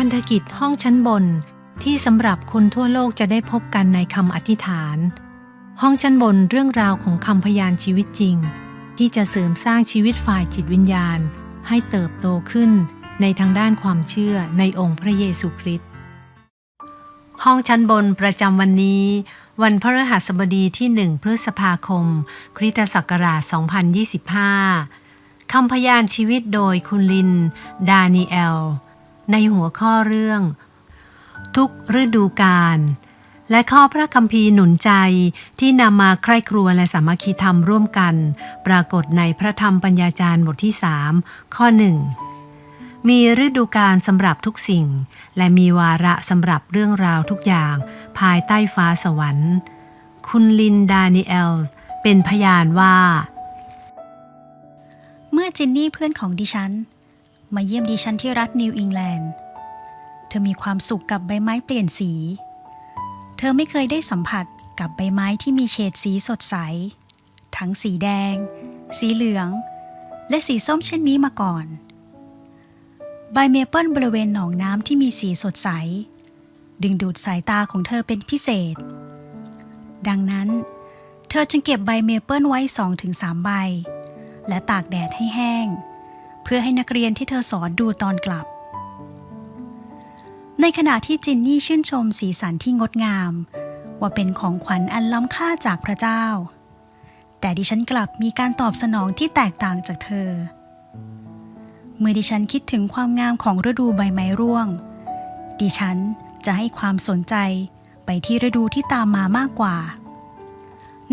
พันธกิจห้องชั้นบน ที่สำหรับคนทั่วโลกจะได้พบกันในคำอธิษฐาน ห้องชั้นบนเรื่องราวของคำพยานชีวิตจริง ที่จะเสริมสร้างชีวิตฝ่ายจิตวิญญาณ ให้เติบโตขึ้นในทางด้านความเชื่อในองค์พระเยซูคริสต์ห้องชั้นบนประจำวันนี้ วันพฤหัสบดีที่ 1 พฤษภาคม คริสตศักราช 2025คำพยานชีวิตโดยคุณลิน ดานีเอล ในหัวข้อเรื่อง ทุกฤดูกาลและข้อพระคัมภีร์หนุนใจที่นำมาใคร่ครัวและสามัคคีธรรมร่วมกัน ปรากฏในพระธรรมปัญญาจารย์บทที่3ข้อ1มีฤดูกาลสำหรับทุกสิ่ง และมีวาระสำหรับเรื่องราวทุกอย่าง ภายใต้ฟ้าสวรรค์ คุณลินดานิเอลส์เป็นพยานว่า เมื่อจินนี่เพื่อนของดิฉัน มาเยี่ยมดิฉันที่รัฐนิวอิงแลนด์ เธอมีความสุขกับใบไม้เปลี่ยนสี เธอไม่เคยได้สัมผัสกับใบไม้ที่มีเฉดสีสดใส ทั้งสีแดง สีเหลือง และสีส้มเช่นนี้มาก่อน ใบเมเปิลบริเวณหนองน้ำที่มีสีสดใส ดึงดูดสายตาของเธอเป็นพิเศษ ดังนั้น เธอจึงเก็บใบเมเปิลไว้2-3ใบ และตากแดดให้แห้ง เพื่อให้นักเรียนที่เธอสอนดูตอนกลับ ในขณะที่จินนี่ชื่นชมสีสันที่งดงาม ว่าเป็นของขวัญอันล้ำค่าจากพระเจ้า แต่ดิฉันกลับมีการตอบสนองที่แตกต่างจากเธอ เมื่อดิฉันคิดถึงความงามของฤดูใบไม้ร่วง ดิฉันจะให้ความสนใจไปที่ฤดูที่ตามมามากกว่า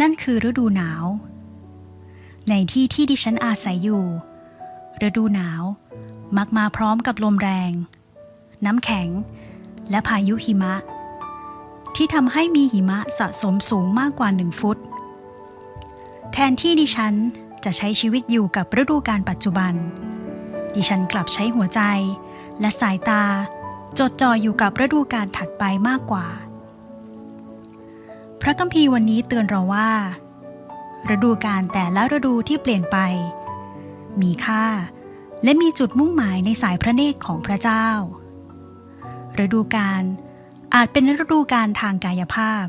นั่นคือฤดูหนาว ในที่ที่ดิฉันอาศัยอยู่ ฤดูหนาว มักมาพร้อมกับลมแรง น้ำแข็ง และพายุหิมะ ที่ทำให้มีหิมะสะสมสูงมากกว่าหนึ่งฟุต แทนที่ดิฉันจะใช้ชีวิตอยู่กับฤดูการปัจจุบัน ดิฉันกลับใช้หัวใจและสายตาจดจ่ออยู่กับฤดูการถัดไปมากกว่า พระคัมภีร์วันนี้เตือนเราว่า ฤดูกาลแต่ละฤดูที่เปลี่ยนไป มีค่า และมีจุดมุ่งหมายในสายพระเนตรของพระเจ้า ฤดูกาลอาจเป็นฤดูกาลทางกายภาพ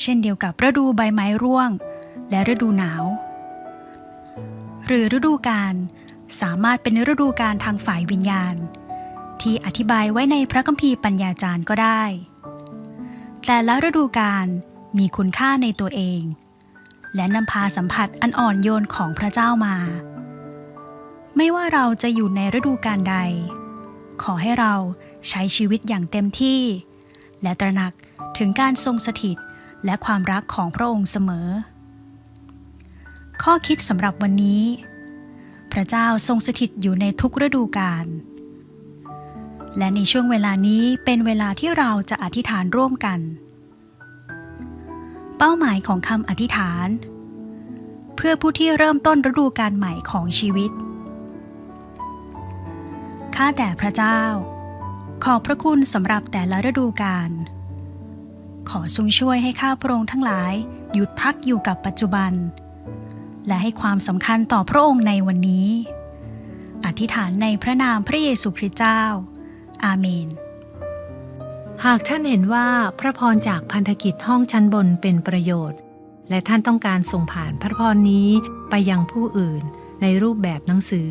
เช่นเดียวกับฤดูใบไม้ร่วง และฤดูหนาว หรือฤดูกาลสามารถเป็นฤดูกาลทางฝ่ายวิญญาณ ที่อธิบายไว้ในพระคัมภีร์ปัญญาจารย์ก็ได้ แต่ละฤดูกาลมีคุณค่าในตัวเอง และนำพาสัมผัสอันอ่อนโยนของพระเจ้ามา ไม่ว่าเราจะอยู่ในฤดูกาลใด ขอให้เราใช้ชีวิตอย่างเต็มที่ และตระหนักถึงการทรงสถิตและความรักของพระองค์เสมอ ข้อคิดสำหรับวันนี้ พระเจ้าทรงสถิตอยู่ในทุกฤดูกาลและในช่วงเวลานี้เป็นเวลาที่เราจะอธิษฐานร่วมกัน เป้าหมายของคำอธิษฐาน เพื่อผู้ที่เริ่มต้นฤดูกาลใหม่ของชีวิต ข้าแต่พระเจ้า ขอพระคุณสำหรับแต่ละฤดูกาล ขอทรงช่วยให้ข้าพระองค์ทั้งหลายหยุดพักอยู่กับปัจจุบัน และให้ความสำคัญต่อพระองค์ในวันนี้ อธิษฐานในพระนามพระเยซูคริสต์เจ้า อาเมน หากท่านเห็นว่าพระพรจากพันธกิจห้องชั้นบนเป็นประโยชน์ และท่านต้องการส่งผ่านพระพรนี้ไปยังผู้อื่นในรูปแบบหนังสือ